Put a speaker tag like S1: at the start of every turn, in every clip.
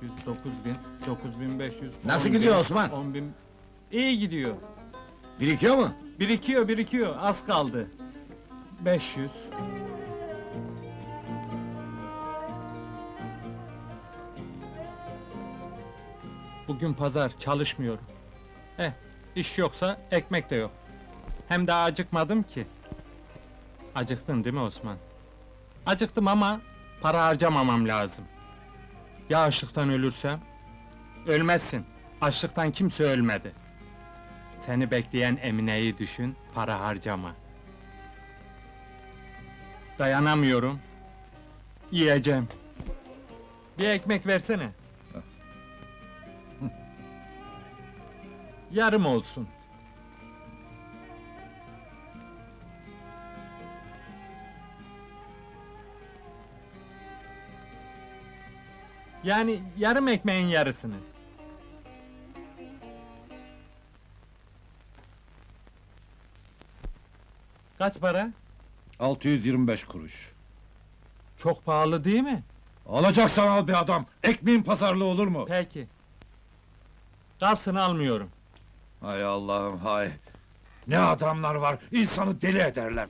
S1: 8500, 9000, 9500...
S2: Nasıl
S1: 10.000,
S2: gidiyor Osman?
S1: 10.000... İyi gidiyor.
S2: Birikiyor mu?
S1: Birikiyor, birikiyor. Az kaldı. 500. Bugün pazar, çalışmıyorum. Eh, iş yoksa ekmek de yok. Hem daha acıkmadım ki. Acıktın değil mi Osman? Acıktım ama para harcamamam lazım. Ya açlıktan ölürsem? Ölmezsin. Açlıktan kimse ölmedi. Seni bekleyen Emine'yi düşün, para harcama. Dayanamıyorum. Yiyeceğim. Bir ekmek versene. Yarım olsun. Yani yarım ekmeğin yarısını. Kaç para?
S3: 625 kuruş.
S1: Çok pahalı değil mi?
S3: Alacaksan al be adam. Ekmeğin pazarlığı olur mu?
S1: Peki. Kalsın almıyorum.
S3: Hay Allah'ım hay. Ne adamlar var. insanı deli ederler.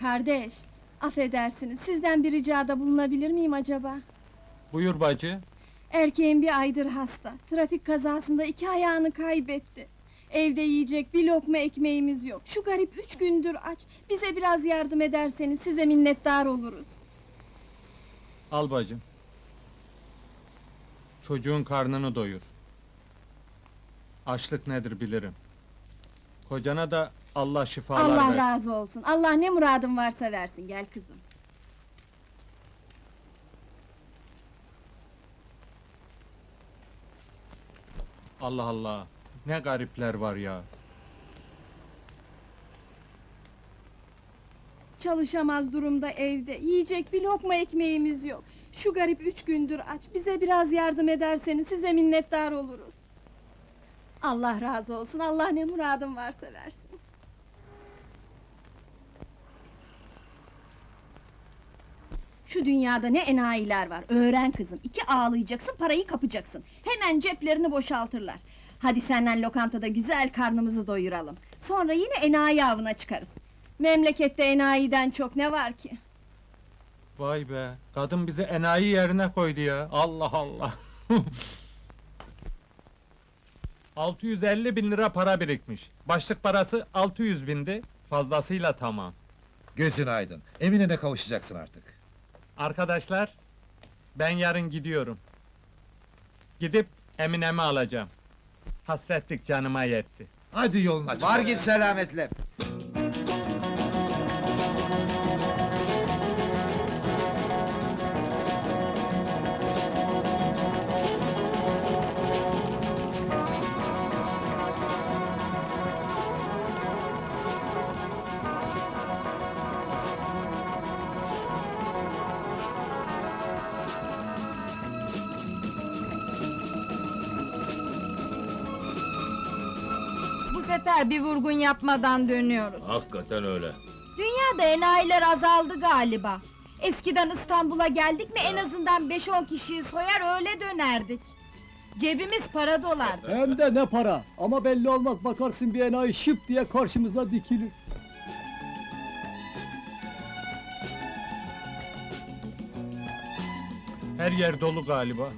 S4: Kardeş, affedersiniz, sizden bir ricada bulunabilir miyim acaba?
S1: Buyur bacı.
S4: Erkeğin bir aydır hasta, trafik kazasında iki ayağını kaybetti. Evde yiyecek bir lokma ekmeğimiz yok. Şu garip üç gündür aç. Bize biraz yardım ederseniz size minnettar oluruz.
S1: Al bacım. Çocuğun karnını doyur. Açlık nedir bilirim. Kocana da Allah şifalar
S4: Allah
S1: versin.
S4: razı olsun. Allah ne muradın varsa versin. Gel kızım.
S1: Allah Allah. Ne garipler var ya.
S4: Çalışamaz durumda evde. Yiyecek bir lokma ekmeğimiz yok. Şu garip üç gündür aç. Bize biraz yardım ederseniz size minnettar oluruz. Allah razı olsun. Allah ne muradın varsa versin. Şu dünyada ne enayiler var. Öğren kızım. İki ağlayacaksın, parayı kapacaksın. Hemen ceplerini boşaltırlar. Hadi senden lokantada güzel karnımızı doyuralım. Sonra yine enayi avına çıkarız. Memlekette enayiden çok ne var ki?
S1: Vay be. Kadın bizi enayi yerine koydu ya. Allah Allah. 650 bin lira para birikmiş. Başlık parası 600 bindi. Fazlasıyla tamam.
S3: Gözün aydın. Emine'ne kavuşacaksın artık.
S1: Arkadaşlar, ben yarın gidiyorum. Gidip Emine'mi alacağım. Hasretlik canıma yetti.
S3: Hadi yolun açık.
S2: Var git selametle.
S5: Sefer bir vurgun yapmadan dönüyoruz.
S2: Hakikaten öyle.
S5: Dünyada enayiler azaldı galiba. Eskiden İstanbul'a geldik mi en azından 5-10 kişiyi soyar öyle dönerdik. Cebimiz para dolar.
S6: Hem de ne para. Ama belli olmaz bakarsın bir enayi şıp diye karşımıza dikilir.
S1: Her yer dolu galiba.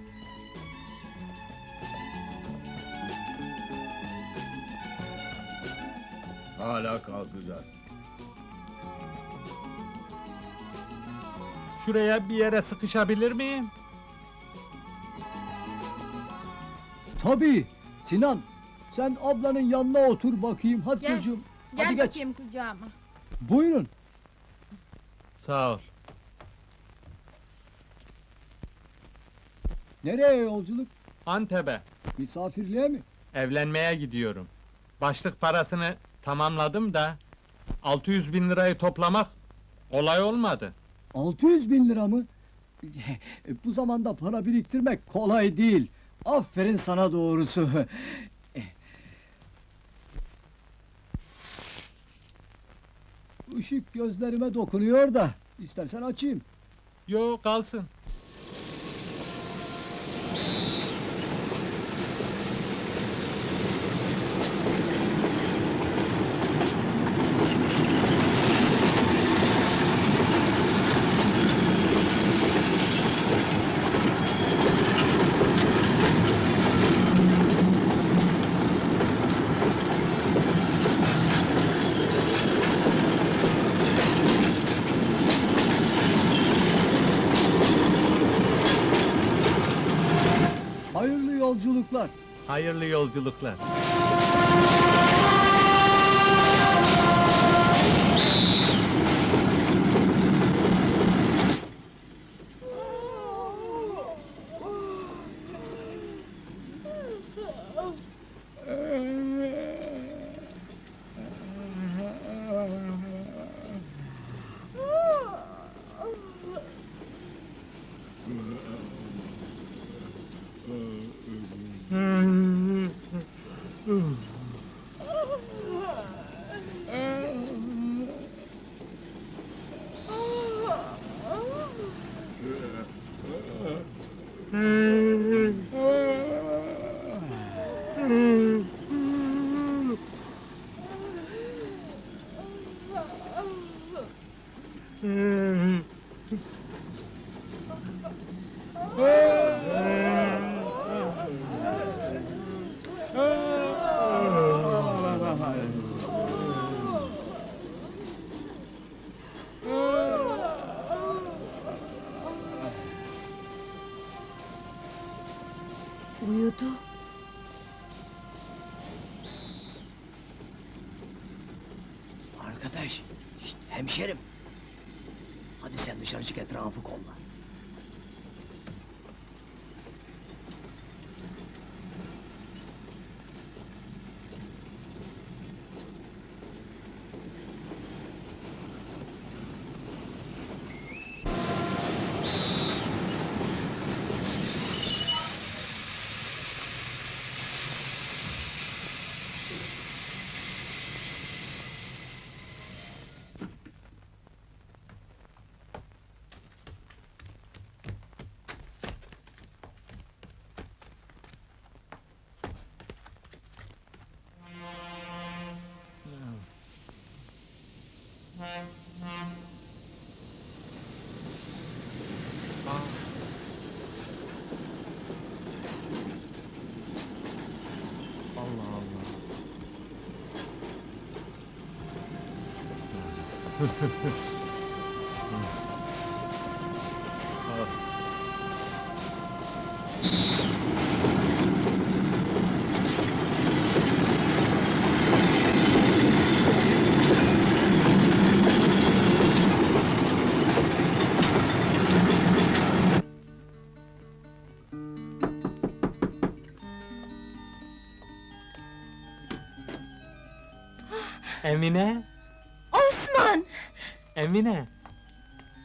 S2: Hala kalkacağız.
S1: Şuraya bir yere sıkışabilir miyim?
S6: Tabii. Sinan, sen ablanın yanına otur bakayım. Hadi
S5: Gel,
S6: çocuğum.
S5: Gel
S6: Hadi geç.
S5: bakayım kucağıma.
S6: Buyurun.
S1: Sağ ol.
S6: Nereye yolculuk?
S1: Antep'e.
S6: Misafirliğe mi?
S1: Evlenmeye gidiyorum. Başlık parasını tamamladım da 600 bin lirayı toplamak kolay olmadı.
S6: 600 bin lira mı? Bu zamanda para biriktirmek kolay değil. Aferin sana doğrusu. Işık gözlerime dokunuyor da, istersen açayım.
S1: Yo kalsın.
S6: Hayırlı yolculuklar.
S1: Hayırlı yolculuklar.
S5: Uyudu.
S7: Arkadaş, şşt, hemşerim. Hadi sen dışarı çık etrafı kolla.
S1: Emine,
S5: Osman!
S1: Emine.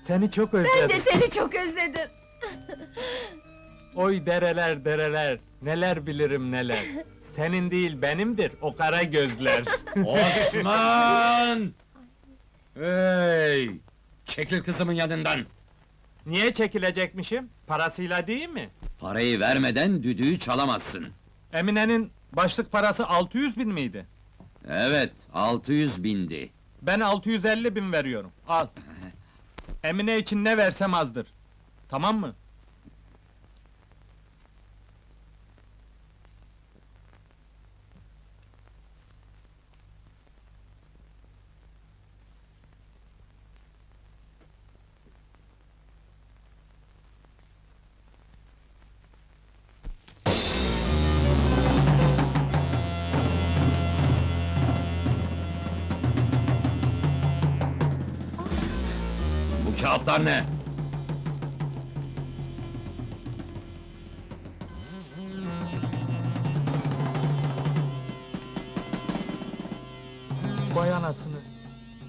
S1: Seni çok
S5: Ben
S1: özledim.
S5: de seni çok özledim.
S1: Oy dereler dereler, neler bilirim neler. Senin değil benimdir o kara gözler.
S3: Osman! Hey! Çekil kızımın yanından!
S1: Niye çekilecekmişim? Parasıyla değil mi?
S8: Parayı vermeden düdüğü çalamazsın.
S1: Emine'nin başlık parası 600 bin miydi?
S8: Evet, 600 bindi.
S1: Ben 650 bin veriyorum. Al. Emine için ne versem azdır. Tamam mı?
S3: Kağıtlar ne?
S1: Vay anasını.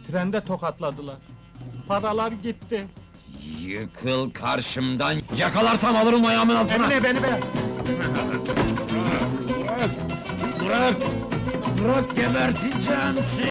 S1: Trende tokatladılar. Paralar gitti.
S8: Yıkıl karşımdan.
S3: Yakalarsam alırım ayağımın altına!
S1: Emine beni be.
S3: Bırak! Bırak geberteceğim seni!